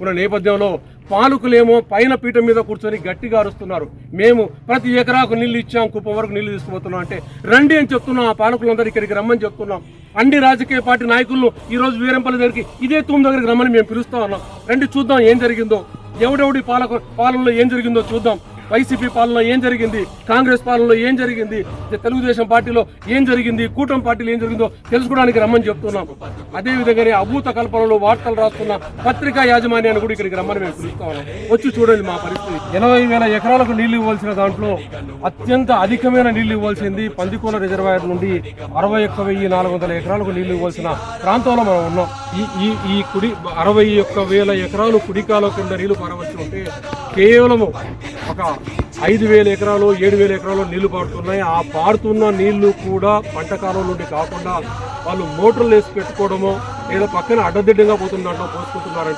ఉన్న నేపథ్యంలో పాలకులేమో పైన పీఠం మీద కూర్చొని గట్టిగా అరుస్తున్నారు. మేము ప్రతి ఎకరాకు నీళ్ళు ఇచ్చాం కుప్పం వరకు నీళ్ళు తీసుకుపోతున్నాం అంటే రండి అని చెప్తున్నాం ఆ పాలకులందరూ ఇక్కడికి రమ్మని చెప్తున్నాం. అన్ని రాజకీయ పార్టీ నాయకులను ఈరోజు వీరంపల్లి దగ్గరికి ఇదే తూమ్ దగ్గరికి రమ్మని మేము పిలుస్తా ఉన్నాం. రండి చూద్దాం ఏం జరిగిందో ఎవడెవడి పాలక పాలనలో ఏం జరిగిందో చూద్దాం. వైసీపీ పాలనలో ఏం జరిగింది? కాంగ్రెస్ పాలనలో ఏం జరిగింది? తెలుగుదేశం పార్టీలో ఏం జరిగింది? కూటమి పార్టీలో ఏం జరిగిందో తెలుసుకోవడానికి రమ్మని చెప్తున్నాం. అదేవిధంగానే అభూత కల్పనలో వార్తలు రాస్తున్న పత్రికా యాజమాన్యాన్ని కూడా ఇక్కడికి రమ్మని మేము పిలుస్తా. ఉన్నాం వచ్చి చూడండి మా పరిస్థితి. ఎనభై వేల ఎకరాలకు నీళ్ళు ఇవ్వాల్సిన దాంట్లో అత్యంత అధికమైన నీళ్ళు ఇవ్వాల్సింది పందికోల రిజర్వాయర్ నుండి అరవై ఒక్క వెయ్యి నాలుగు వందల ఎకరాలకు నీళ్ళు ఇవ్వాల్సిన ప్రాంతంలో మనం ఉన్నాం. ఈ ఈ ఈ కుడి అరవై ఒక్క వేల ఎకరాలు కుడికాలో కింద నీళ్ళు పారవచ్చు ఉంటే కేవలము ఒక ఐదు వేల ఎకరాలు ఏడు వేల ఎకరాలు నీళ్ళు పారుతున్నాయి. ఆ పారుతున్న నీళ్ళు కూడా పంట కాలం నుండి కాకుండా వాళ్ళు మోటార్లు వేసి పెట్టుకోవడమో లేదా పక్కన అడ్డదిడ్డంగా పోతున్న దాంట్లో పోసుకుంటున్నారంటే